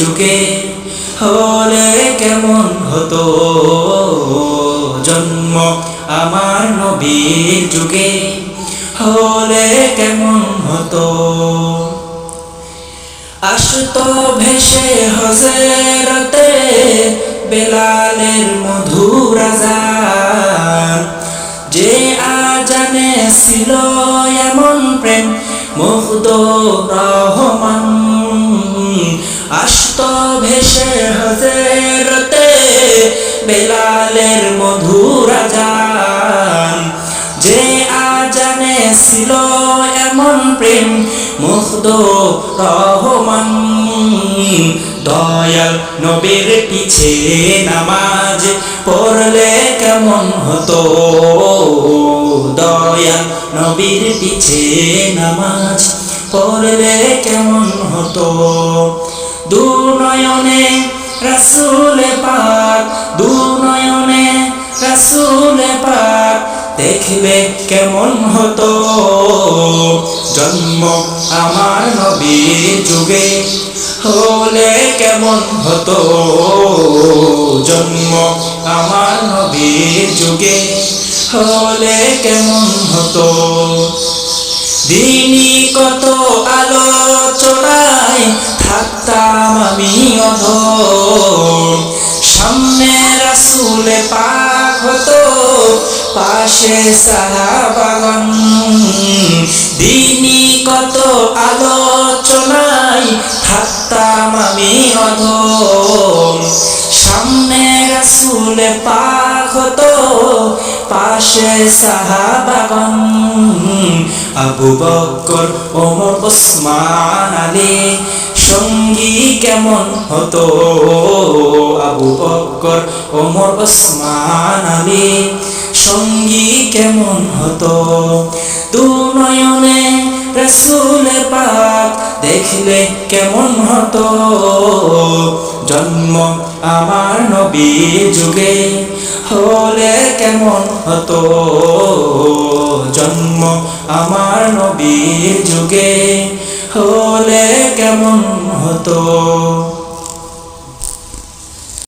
যুগে হলে কেমন হতো? জন্ম আমার নবীর যুগে হলে কেমন হতো? আসতো ভেসে হজরতে বেলালের মধুর আজান। যে আজানে ছিল এমন প্রেম, মুগ্ধ রহমান বেলালের মধুর আজান যে আজানে ছিল এমন প্রেম, মুগ্ধ রহমান। দয়াল নবীর পিছে নামাজ পড়লে কেমন হতো? দয়াল নবীর পিছে নামাজ পড়লে কেমন হতো? দু নয়নে রসুল পাক দু নয়নে রসুল পাক দেখলে কেমন হতো। জন্ম আমার নবীর যুগে হলে কেমন হতো। জন্ম আমার নবীর যুগে হলে কেমন হতো। দিনই কত আলোচনায় থাকতাম আমি অধ সামনে রাসুলে পাক হতো, পাশে সাহাবাগন দিনই কত আলোচনায় থাকতাম আমি অধ সামনে রাসুলে পাক হতো, পাশে সাহাবাগন আবু বকর, ওমর, ওসমান, আলী সঙ্গী কেমন হতো? আবু বকর ওমর, ওসমান, আলী। সঙ্গী কেমন হতো? দু নয়নে রসুল পাক দেখলে কেমন হতো? জন্ম আমার নবীর যুগে হলে কেমন হতো? জন্ম আমার নবীর যুগে হলে কেমন হতো